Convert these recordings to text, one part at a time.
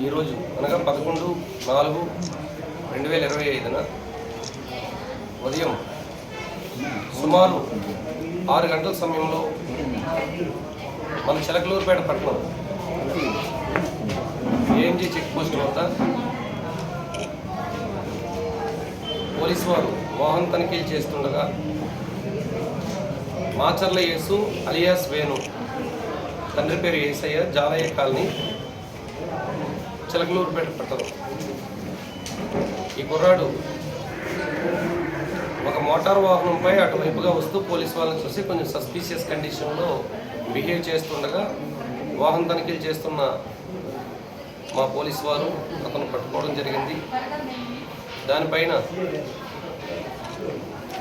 ఈరోజు అనగా పదకొండు నాలుగు రెండు వేల ఇరవై ఐదున ఉదయం సుమారు ఆరు గంటల సమయంలో మన చిలకలూరుపేట పట్టణం ఏఎంజీ చెక్ పోస్ట్ వద్ద పోలీసు వారు వాహన తనిఖీలు చేస్తుండగా మాచర్ల యేసు అలియాస్ వేణు తండ్రి పేరు ఏసయ్య జాలయ్య కాలనీ చిలకలూరుపేట పట్టణం ఈ కుర్రాడు ఒక మోటార్ వాహనంపై అటువైపుగా వస్తూ పోలీస్ వాళ్ళని చూసి కొంచెం సస్పీషియస్ కండిషన్లో బిహేవ్ చేస్తుండగా వాహన తనిఖీలు చేస్తున్న మా పోలీస్ వారు అతను పట్టుకోవడం జరిగింది. దానిపైన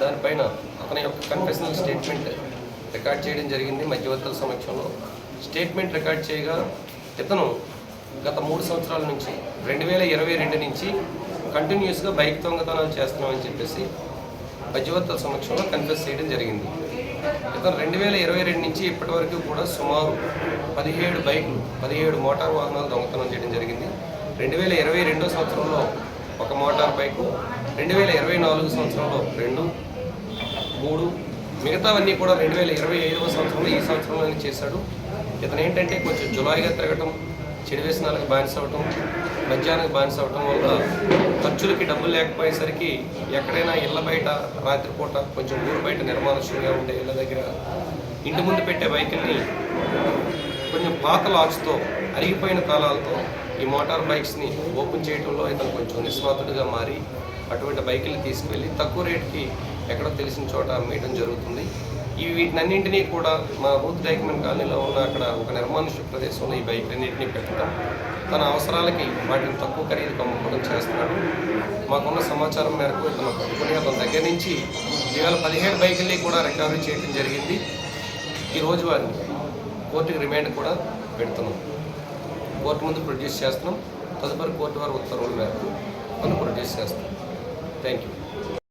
దానిపైన అతని యొక్క కన్ఫెషనల్ స్టేట్మెంట్ రికార్డ్ చేయడం జరిగింది మధ్యవర్తుల సమక్షంలో. స్టేట్మెంట్ రికార్డ్ చేయగా ఇతను గత మూడు సంవత్సరాల నుంచి రెండు వేల ఇరవై రెండు నుంచి కంటిన్యూస్గా బైక్ దొంగతనాలు చేస్తున్నామని చెప్పేసి మధ్యవర్తుల సమక్షంలో కన్ఫెస్ చేయడం జరిగింది. ఇతను రెండు వేల ఇరవై రెండు నుంచి ఇప్పటి వరకు కూడా సుమారు పదిహేడు బైక్లు పదిహేడు మోటార్ వాహనాలు దొంగతనం చేయడం జరిగింది. రెండు వేల ఇరవై రెండో సంవత్సరంలో ఒక మోటార్ బైకు రెండు వేల ఇరవై నాలుగు సంవత్సరంలో రెండు మూడు మిగతావన్నీ కూడా రెండు వేల ఇరవై ఐదవ సంవత్సరంలో ఈ సంవత్సరంలో చేశాడు. ఇతను ఏంటంటే కొంచెం జులాయిగా తిరగటం చెడు వ్యసనాలకు బానిస అవటం మద్యానికి బానిస అవటం వల్ల ఖర్చులకి డబ్బులు లేకపోయేసరికి ఎక్కడైనా ఇళ్ళ బయట రాత్రిపూట కొంచెం ఊరు బయట నిర్మానుష్యంగా ఉండే ఇళ్ళ దగ్గర ఇంటి ముందు పెట్టే బైకుల్ని కొంచెం పాత లాక్స్తో అరిగిపోయిన తాళాలతో ఈ మోటార్ బైక్స్ని ఓపెన్ చేయడంలో ఇతను కొంచెం నిస్వార్థుడిగా మారి అటువంటి బైకులు తీసుకువెళ్ళి తక్కువ రేటుకి ఎక్కడో తెలిసిన చోట అమ్మేయడం జరుగుతుంది. ఈ వీటినన్నింటినీ కూడా మా బూత్ డైక్మెన్ కాలనీలో ఉన్న అక్కడ ఒక నిర్మానుష్య ప్రదేశంలో ఈ బైక్లన్నింటినీ పెట్టడం తన అవసరాలకి వాటిని తక్కువ ఖరీదుకు అమ్ముకోవడం చేస్తున్నాడు. మాకున్న సమాచారం మేరకు ఇతను పట్టుకుని అతని దగ్గర నుంచి ఇవాళ పదిహేడు బైకుల్ని కూడా రికవరీ చేయడం జరిగింది. ఈరోజు వారిని కోర్టుకి రిమాండ్ కూడా పెడుతున్నాం. కోర్టు ముందు ప్రొడ్యూస్ చేస్తున్నాం. తదుపరి కోర్టు వారి ఉత్తర్వుల మేరకు మనం ప్రొడ్యూస్ చేస్తాం. Thank you